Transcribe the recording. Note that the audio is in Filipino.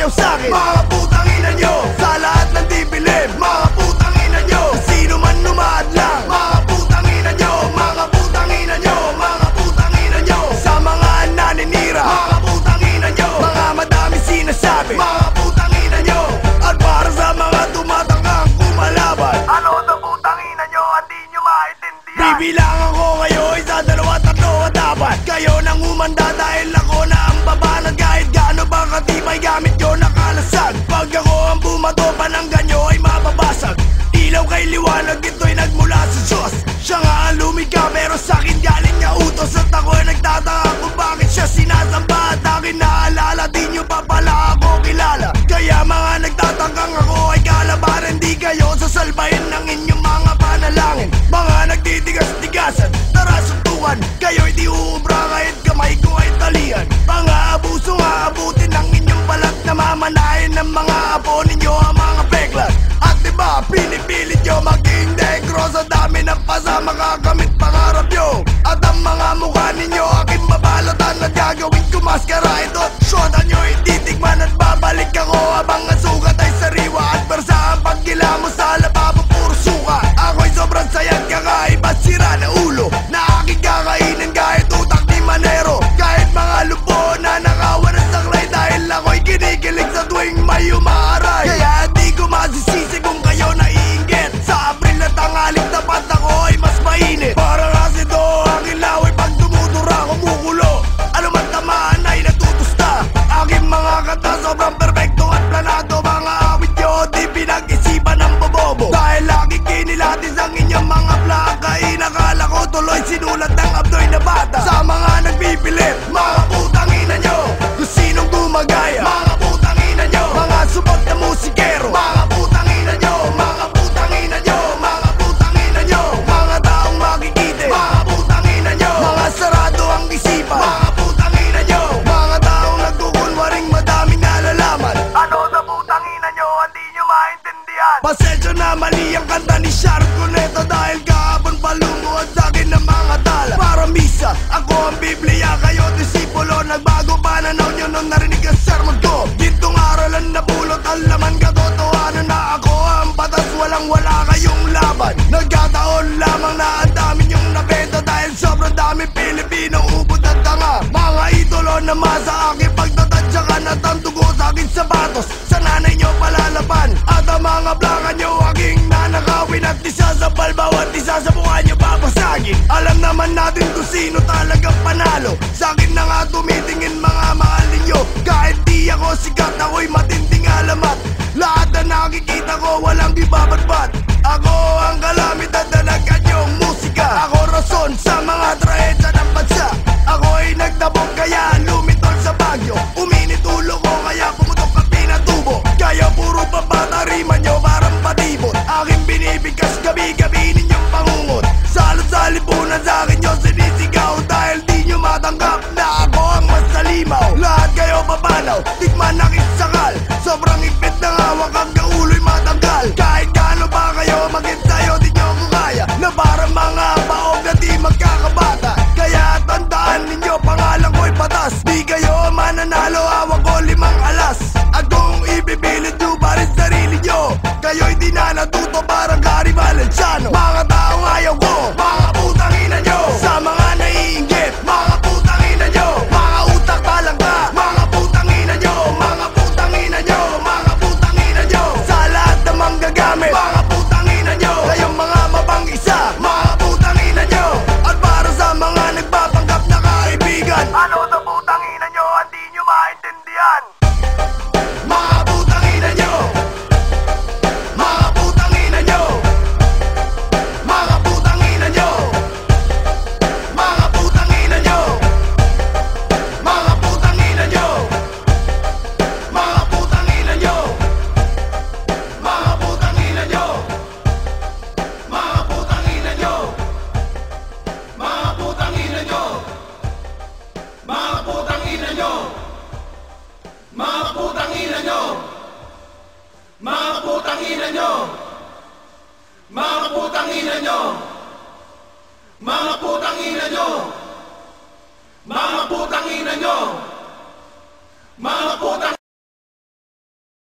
eu sabe. pinaalala di wala kayong laban. Nagkataon lamang na ang dami niyong nabenta Dahil sobrang dami Pilipino ubod at tanga. Mga idolo naman sa aking pagtatadya ka Natanto ko sa aking sapatos. Sa nanay niyo palalaban At ang mga blaka niyo aking nanakawin. At isa sa palbaw at isa sa buka niyo babasagin. Alam naman natin dapat Ako ang kalamit at dalag kanyong musika. Ako rason sa mga trahedya ng bansa. Ako ay nagdabog kaya lumitol sa bagyo. Uminit ulo ko kaya pumutok at pinatubo. Kaya puro papatariman nyo parang patibot. Aking binibigkas gabi-gabi ninyong pangungot. Salot sa lipunan sa akin nyo sinisigaw. Dahil di nyo matanggap na ako ang mas Lahat kayo papanaw, tikman na sakal Sobrang ikpit ng hawak ang nanalo hawak ko limang alas. Akong ibibilid nyo pa sarili nyo. Kayo'y di na natuto parang Gary Valenciano. Mga ina nyo! Mga putang ina nyo! Mga putang ina nyo! Mga putang ina nyo! Mga